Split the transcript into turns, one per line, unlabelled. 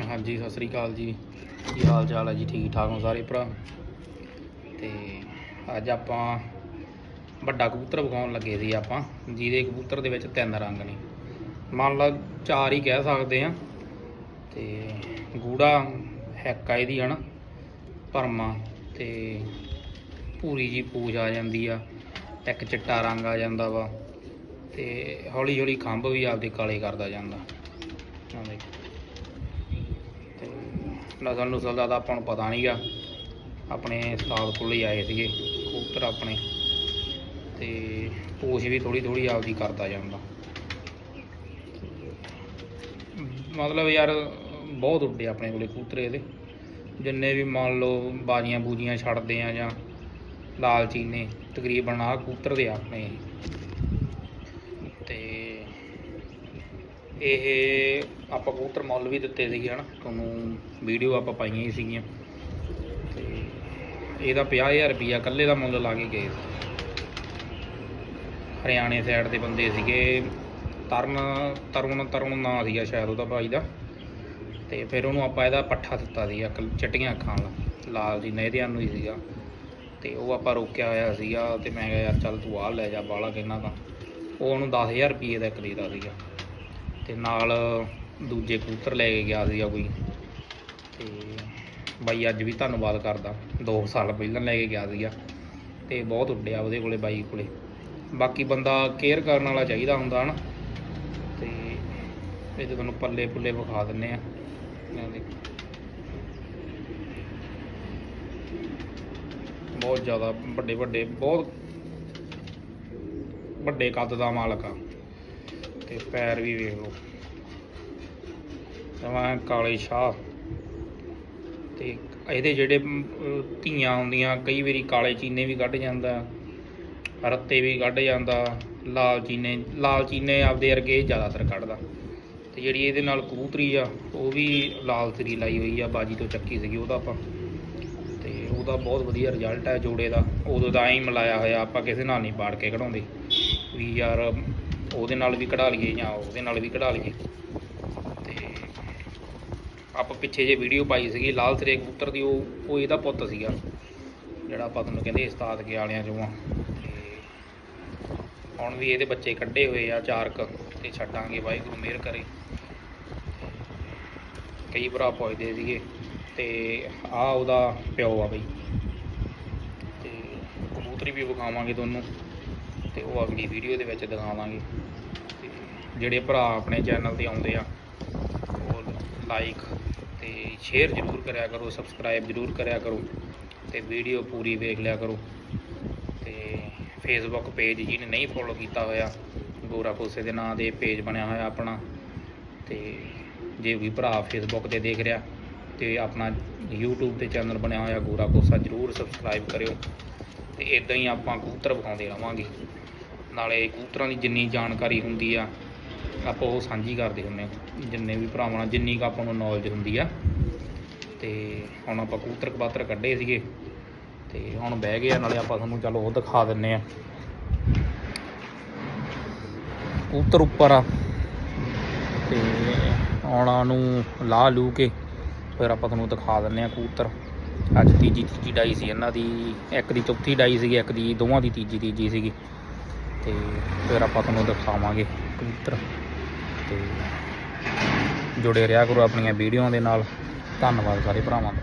ਹਾਂਜੀ, ਸਤਿ ਸ੍ਰੀ ਅਕਾਲ ਜੀ। ਕੀ ਹਾਲ ਚਾਲ ਹੈ ਜੀ? ਠੀਕ ਠਾਕ ਹੋ ਸਾਰੇ ਭਰਾ? ਤੇ ਅੱਜ ਆਪਾਂ ਵੱਡਾ ਕਬੂਤਰ ਵਿਖਾਉਣ ਲੱਗੇ ਸੀ ਆਪਾਂ, ਜਿਹਦੇ ਕਬੂਤਰ ਦੇ ਵਿੱਚ ਤਿੰਨ ਰੰਗ ਨੇ। ਮੰਨ ਲਾ ਚਾਰ ਹੀ ਕਹਿ ਸਕਦੇ ਆ ਤੇ ਗੂੜਾ ਹੈਕਾ ਇਹਦੀ, ਹਨਾ? ਭਰਮਾ ਤੇ ਪੂਰੀ ਜੀ ਪੂਜ ਆ ਜਾਂਦੀ ਆ, ਇੱਕ ਚਿੱਟਾ ਰੰਗ ਆ ਜਾਂਦਾ ਵਾ। ਤੇ ਹੌਲੀ ਹੌਲੀ ਖੰਭ ਵੀ ਆਪਦੇ ਕਾਲੇ ਕਰਦਾ ਜਾਂਦਾ। ਆਹ ਦੇਖ ਨਸਲ ਨੁਸਲ ਦਾ ਤਾਂ ਆਪਾਂ ਨੂੰ ਪਤਾ ਨਹੀਂਗਾ ਆਪਣੇ ਸਾਲ ਕੋਲ ਹੀ ਆਏ ਸੀਗੇ, ਕਬੂਤਰ ਆਪਣੇ। ਤੇ ਪੂਛ ਵੀ ਥੋੜੀ ਥੋੜੀ ਆਪਦੀ ਕਰਦਾ ਜਾਂਦਾ ਮਤਲਬ ਯਾਰ, ਬਹੁਤ ਉੱਡੇ ਆਪਣੇ ਕੋਲੇ ਕੂਤਰੇ ਇਹਦੇ। ਜਿੰਨੇ ਵੀ ਮੰਨ ਲਓ ਬਾਜੀਆਂ ਬੂਜੀਆਂ ਛੱਡਦੇ ਆ ਜਾਂ ਲਾਲ ਚੀਨੇ ਤਕਰੀਬਨ ਆਹ ਕਬੂਤਰ ਦੇ ਆ ਆਪਣੇ ਤੇ ਇਹ ਆਪਾਂ ਕਬੂਤਰ ਮੁੱਲ ਵੀ ਦਿੱਤੇ ਸੀਗੇ, ਹਨਾ? ਤੁਹਾਨੂੰ ਵੀਡੀਓ ਆਪਾਂ ਪਾਈਆਂ ਹੀ ਸੀਗੀਆਂ। ਤੇ ਇਹਦਾ 50000 ਰੁਪਿਆ ਇਕੱਲੇ ਦਾ ਮੁੱਲ ਲਾ ਕੇ ਗਏ। ਹਰਿਆਣੇ ਸਾਈਡ ਦੇ ਬੰਦੇ ਸੀਗੇ, ਤਰਨ, ਤਰੁਣ ਤਰੁਣ ਨਾਂ ਸੀਗਾ ਸ਼ਾਇਦ ਉਹਦਾ ਭਾਈ ਦਾ। ਤੇ ਫਿਰ ਉਹਨੂੰ ਆਪਾਂ ਇਹਦਾ ਪੱਠਾ ਦਿੱਤਾ ਸੀਗਾ ਅਕਲ ਅੱਖਾਂ ਵਾਲਾ, ਲਾਲ ਜੀ ਨਹਿਰਿਆਂ ਨੂੰ ਹੀ ਸੀਗਾ। ਤੇ ਉਹ ਆਪਾਂ ਰੋਕਿਆ ਹੋਇਆ ਸੀਗਾ ਤੇ ਮੈਂ ਕਿਹਾ, ਯਾਰ ਚੱਲ ਤੂੰ ਆਹ ਲੈ ਜਾ, ਬਾਲਾ ਕਿੰਨਾ ਤਾਂ। ਉਹ ਉਹਨੂੰ 10000 ਰੁਪਏ ਦਾ ਇੱਕ ਦੇਦਾ ਸੀਗਾ। ਤੇ ਨਾਲ ਦੂਜੇ ਕਬੂਤਰ ਲੈ ਕੇ ਗਿਆ ਸੀਗਾ ਕੋਈ। ਤੇ ਬਾਈ ਅੱਜ ਵੀ ਧੰਨਵਾਦ ਕਰਦਾ। 2 ਸਾਲ ਪਹਿਲਾਂ ਲੈ ਕੇ ਗਿਆ ਸੀਗਾ ਤੇ ਬਹੁਤ ਉੱਡਿਆ ਉਹਦੇ ਕੋਲੇ, ਬਾਈ ਕੋਲੇ। ਬਾਕੀ ਬੰਦਾ ਕੇਅਰ ਕਰਨ ਵਾਲਾ ਚਾਹੀਦਾ ਹੁੰਦਾ ਹਨਾ। ਤੇ ਇਹ ਤੇ ਤੁਹਾਨੂੰ ਪੱਲੇ ਪੁੱਲੇ ਵਿਖਾ ਦਿੰਨੇ ਆ। ਬਹੁਤ ਜ਼ਿਆਦਾ ਵੱਡੇ ਵੱਡੇ ਬਹੁਤ ਵੱਡੇ ਕੱਦ ਦਾ ਮਾਲਕ ਆ। ਤੇ ਪੈਰ ਵੀ ਵੇਖ ਲਓ। ਜਮਾਂ ਕਾਲੇ ਸ਼ਾਹ। ਤੇ ਇਹਦੇ ਜਿਹੜੇ ਧੀਆਂ ਹੁੰਦੀਆਂ, ਕਈ ਵਾਰੀ ਕਾਲੇ ਚੀਨੇ ਵੀ ਕੱਢ ਜਾਂਦਾ, ਰੱਤੇ ਵੀ ਕੱਢ ਜਾਂਦਾ, ਲਾਲ ਚੀਨੇ ਲਾਲ ਚੀਨੇ ਆਪਦੇ ਵਰਗੇ ਜ਼ਿਆਦਾਤਰ ਕੱਢਦਾ। ਤੇ ਜਿਹੜੀ ਇਹਦੇ ਨਾਲ ਕਬੂਤਰੀ ਆ, ਉਹ ਵੀ ਲਾਲ ਤਰੀ ਲਾਈ ਹੋਈ ਆ, ਬਾਜੀ ਤੋਂ ਚੱਕੀ ਸੀਗੀ ਉਹਦਾ ਆਪਾਂ। ਤੇ ਉਹਦਾ ਬਹੁਤ ਵਧੀਆ ਰਿਜ਼ਲਟ ਹੈ ਜੋੜੇ ਦਾ। ਉਦੋਂ ਦਾ ਐਂ ਮਿਲਾਇਆ ਹੋਇਆ, ਆਪਾਂ ਕਿਸੇ ਨਾਲ ਨਹੀਂ ਪਾੜ ਕੇ ਕਢਾਉਂਦੇ ਵੀ ਯਾਰ ਉਹਦੇ ਨਾਲ ਵੀ ਕਢਾ ਲਈਏ ਜਾਂ ਉਹਦੇ ਨਾਲ ਵੀ ਕਢਾ ਲਈਏ। ਤੇ ਆਪਾਂ ਪਿੱਛੇ ਜੇ ਵੀਡੀਓ ਪਾਈ ਸੀਗੀ, ਲਾਲ ਸਰੇ ਕਬੂਤਰ ਦੀ, ਉਹ ਉਹ ਇਹਦਾ ਪੁੱਤ ਸੀਗਾ, ਜਿਹੜਾ ਆਪਾਂ ਤੁਹਾਨੂੰ ਕਹਿੰਦੇ ਉਸਤਾਦ ਕੇ ਵਾਲਿਆਂ ਚੋਂ ਆ। ਹੁਣ ਵੀ ਇਹਦੇ ਬੱਚੇ ਕੱਢੇ ਹੋਏ ਆ ਚਾਰ ਕੁ ਤੇ ਛੱਡਾਂਗੇ, ਵਾਹਿਗੁਰੂ ਮਿਹਰ ਕਰੇ। ਕਈ ਭਰਾ ਪੁੱਛਦੇ ਸੀਗੇ, ਤੇ ਆ ਉਹਦਾ ਪਿਓ ਆ ਬਈ। ਤੇ ਕਬੂਤਰੀ ਵੀ ਵਿਖਾਵਾਂਗੇ ਤੁਹਾਨੂੰ। ਤੇ ਉਹ ਅਗਲੀ ਵੀਡੀਓ ਦੇ ਵਿੱਚ ਦਿਖਾਵਾਂਗੇ ਤੇ ਜਿਹੜੇ ਭਰਾ ਆਪਣੇ ਚੈਨਲ ਤੇ ਆਉਂਦੇ ਆ, ਉਹ ਲਾਈਕ ਤੇ ਸ਼ੇਅਰ ਜ਼ਰੂਰ ਕਰਿਆ ਕਰੋ ਸਬਸਕ੍ਰਾਈਬ ਜ਼ਰੂਰ ਕਰਿਆ ਕਰੋ ਤੇ ਵੀਡੀਓ ਪੂਰੀ ਵੇਖ ਲਿਆ ਕਰੋ। ਤੇ ਫੇਸਬੁੱਕ ਪੇਜ ਜਿਹਨੇ ਨਹੀਂ ਫੋਲੋ ਕੀਤਾ ਹੋਇਆ, ਗੋਰਾ ਕੋਸੇ ਦੇ ਨਾਂ ਦੇ ਪੇਜ ਬਣਿਆ ਹੋਇਆ ਆਪਣਾ। ਤੇ ਜੇ ਵੀ ਭਰਾ ਫੇਸਬੁੱਕ ਤੇ ਦੇਖ ਰਿਹਾ, ਤੇ ਆਪਣਾ YouTube ਤੇ ਚੈਨਲ ਬਣਿਆ ਹੋਇਆ ਗੋਰਾ ਕੋਸਾ ਜਰੂਰ ਸਬਸਕ੍ਰਾਈਬ ਕਰਿਓ। ਤੇ ਇਦਾਂ ਹੀ ਆਪਾਂ ਕਬੂਤਰ ਵਿਖਾਉਂਦੇ ਰਵਾਂਗੇ। ਨਾਲੇ ਕਬੂਤਰਾਂ ਦੀ ਜਿੰਨੀ ਜਾਣਕਾਰੀ ਹੁੰਦੀ ਆ, ਆਪਾਂ ਉਹ ਸਾਂਝੀ ਕਰਦੇ ਹੁੰਨੇ ਜਿੰਨੇ ਵੀ ਭਰਾਵਾਂ ਨਾਲ ਜਿੰਨੀ ਕੁ ਆਪਾਂ ਨੂੰ ਨੌਲੇਜ ਹੁੰਦੀ ਆ। ਤੇ ਹੁਣ ਆਪਾਂ ਕਬੂਤਰ ਕਬਾਤਰ ਕੱਢੇ ਸੀਗੇ। ਤੇ ਹੁਣ ਬਹਿ ਗਏ ਆ, ਨਾਲੇ ਆਪਾਂ ਤੁਹਾਨੂੰ ਚਲੋ ਉਹ ਦਿਖਾ ਦਿੰਨੇ ਆ। ਕਬੂਤਰ ਉੱਪਰ ਆ। ਤੇ ਆਉਣਾ ਨੂੰ ਲਾ ਲੂ ਕੇ, ਫਿਰ ਆਪਾਂ ਤੁਹਾਨੂੰ ਦਿਖਾ ਦਿੰਨੇ ਆ ਕਬੂਤਰ। ਅੱਜ ਤੀਜੀ ਤੀਜੀ ਡਾਈ ਸੀ ਇਹਨਾਂ ਦੀ, ਇੱਕ ਦੀ ਚੌਥੀ ਡਾਈ ਸੀਗੀ, ਇੱਕ ਦੀ ਦੋਵਾਂ ਦੀ ਤੀਜੀ ਤੀਜੀ ਸੀਗੀ। ਤੇ ਫਿਰ ਆਪਾਂ ਤੁਹਾਨੂੰ ਦਿਖਾਵਾਂਗੇ ਕਬੂਤਰ ਤੇ ਜੁੜੇ ਰਿਹਾ ਕਰੋ ਆਪਣੀਆਂ ਵੀਡੀਓਆਂ ਦੇ ਨਾਲ। ਧੰਨਵਾਦ ਸਾਰੇ ਭਰਾਵਾਂ ਦਾ।